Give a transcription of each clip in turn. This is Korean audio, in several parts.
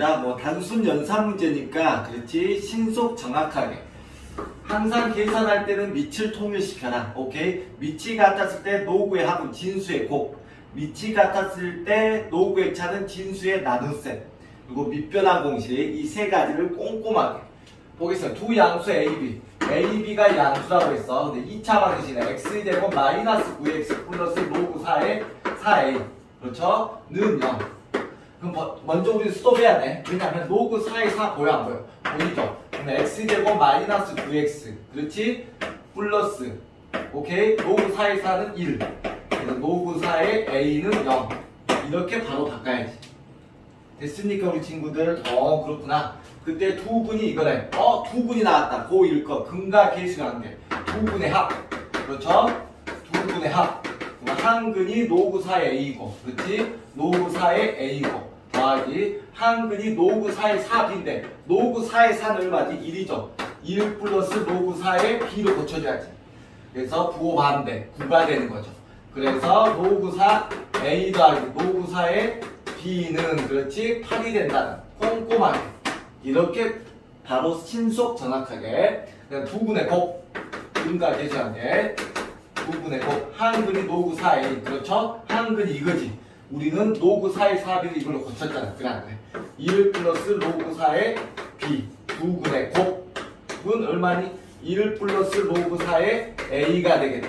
문제입니다. 뭐 단순 연산 문제니까 그렇지 신속 정확하게 항상 계산할 때는 밑을 통일시켜라. 오케이 밑이 같았을 때 노구의 합은 진수의 곱 밑이 같았을 때 노구의 차는 진수의 나눗셈 그리고 밑변화 공식 이 세 가지를 꼼꼼하게 보겠습니다. 두 양수 A, B A, B가 양수라고 했어. 근데 2차 방식이네. X제곱 마이너스 9X 플러스 로그 4의 4A 그렇죠? 는 0. 버- 먼저 우리 스톱해야 돼. 왜냐하면 로그 4의 4 보여 안 보여? 보이죠? 그러면 x제곱 마이너스 9x 그렇지? 플러스 오케이? 로그 4의 4는 1 그래서 로그 4의 a는 0 이렇게 바로 바꿔야지 됐습니까 우리 친구들? 어 그렇구나 그때 두 분이 이거래 어두 분이 나왔다 고1 거 근과 계수가 한게 두 분의 합 그렇죠? 두 분의 합 한근이 노구 4의 a고 그렇지? 노구 4의 a고 더하기 한근이 노구 4의 4b인데 노구 4의 4는 얼마지? 1이죠. 1 플러스 노구 4의 b로 고쳐줘야지. 그래서 부호 반대 9가 되는 거죠. 그래서 노구 4 a 더하기 노구 4의 b는 그렇지? 8이 된다는 꼼꼼하게. 이렇게 바로 신속 정확하게 두 분의 곱 근과 계수한게 부분의 곱 한근이 노구 4에 그렇죠? 한근이 이거지 우리는 노구 4의 4b를 이걸로 고쳤잖아 그래 안 그래 1 플러스 노구 4의 b 두 분의 곱은 얼마니? 1 플러스 노구 4의 a가 되겠다.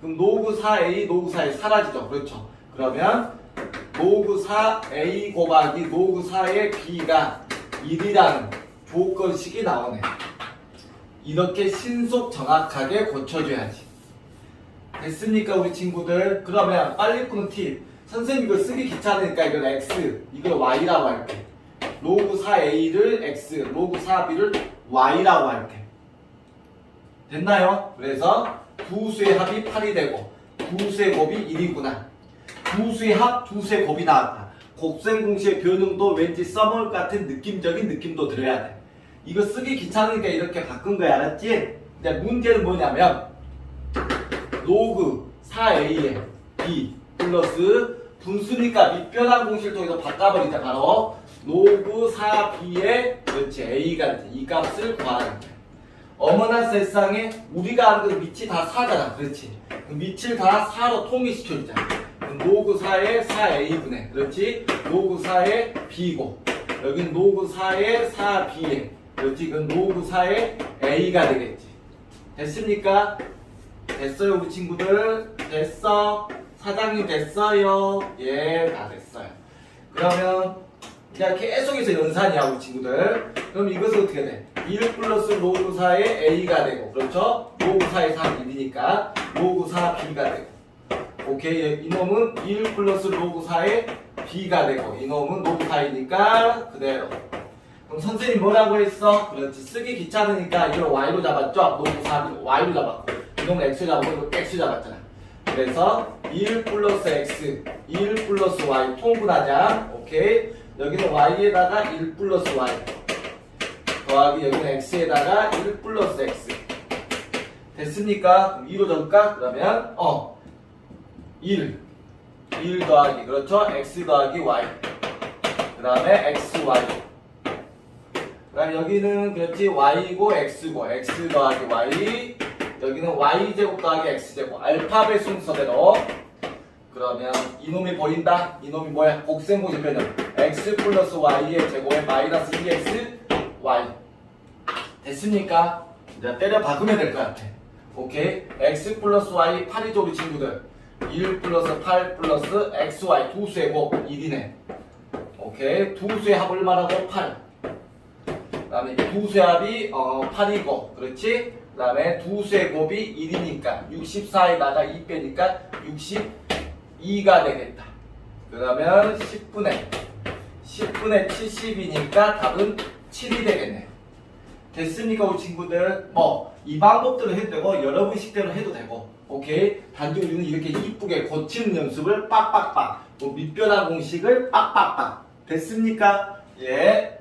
그럼 노구 4a 노구 4에 사라지죠? 그렇죠? 그러면 노구 4a 곱하기 노구 4의 b가 1이라는 조건식이 나오네. 이렇게 신속 정확하게 고쳐줘야지. 됐습니까 우리 친구들? 그러면 빨리 푸는 팁 선생님 이거 쓰기 귀찮으니까 이건 x 이걸 y라고 할게. 로그 4a를 x 로그 4b를 y라고 할게. 됐나요? 그래서 두 수의 합이 8이 되고 두 수의 곱이 1이구나. 두 수의 합, 두 수의 곱이 나왔다. 곱셈 공식의 변형도 왠지 써먹을 것 같은 느낌적인 느낌도 들어야 돼. 이거 쓰기 귀찮으니까 이렇게 바꾼 거야 알았지? 근데 문제는 뭐냐면 로그 4a의 b 플러스 분수니까 밑변환 공식을 통해서 바꿔버리자. 바로 로그 4b의 그렇지 a가 되지 이 값을 구하는 거야. 어머나 세상에 우리가 아는 그 밑이 다 4잖아. 그렇지? 그 밑을 다 4로 통일시켜주자. 로그 4의 4a분의. 그렇지? 로그 4의 b고. 여긴 로그 4의 4b에 그렇지? 이건 로그 4의 a가 되겠지. 됐습니까? 됐어요 우리 친구들? 됐어 사장님 됐어요. 예 다 됐어요. 그러면 그냥 계속해서 연산이야 우리 친구들. 그럼 이것은 어떻게 돼? 1 플러스 로그 4의 a가 되고 그렇죠? 로그 4의 4는 1이니까 로그 4 b가 되고. 오케이? 이놈은 1 플러스 로그 4의 b가 되고 이놈은 로그 4이니까 그대로. 그럼 선생님 뭐라고 했어? 그렇지. 쓰기 귀찮으니까 이걸 y로 잡았죠? 로그 4를 y로 잡았고. 이놈은 x 잡고 이거 x 잡았잖아 그래서 1 플러스 x 1 플러스 y 통분하자. 오케이? 여기는 y에다가 1 플러스 y 더하기 여기는 x에다가 1 플러스 x. 됐습니까? 그럼 2로 적을까? 그러면 어 1, 1 더하기 그렇죠? x 더하기 y. 그 다음에 xy 그 다음에 여기는 그렇지? Y고 x고 x 더하기 y 여기는 y제곱 더하기 x제곱 알파벳 순서대로 그러면 이놈이 보인다? 이놈이 뭐야? 곱셈고제 변형 x 플러스 y의 제곱에 마이너스 2x y. 됐습니까? 이제 때려 박으면 될 것 같아. 오케이. X 플러스 y 8이죠 우리 친구들. 1 플러스 8 플러스 xy 두 수의 곱. 1이네. 오케이. 두 수의 합을 말하고 8 그 다음에 두 수의 합이 어, 8이고. 그렇지 그 다음에 두 수의 곱이 1이니까 64에다가 2 빼니까 62가 되겠다. 그러면 10분의 10분의 70이니까 답은 7이 되겠네. 됐습니까 우리 친구들? 뭐 이 방법대로 해도 되고 여러분 식대로 해도 되고. 오케이? 단지 우리는 이렇게 이쁘게 고치는 연습을 빡빡빡 뭐 밑변환 공식을 빡빡빡. 됐습니까? 예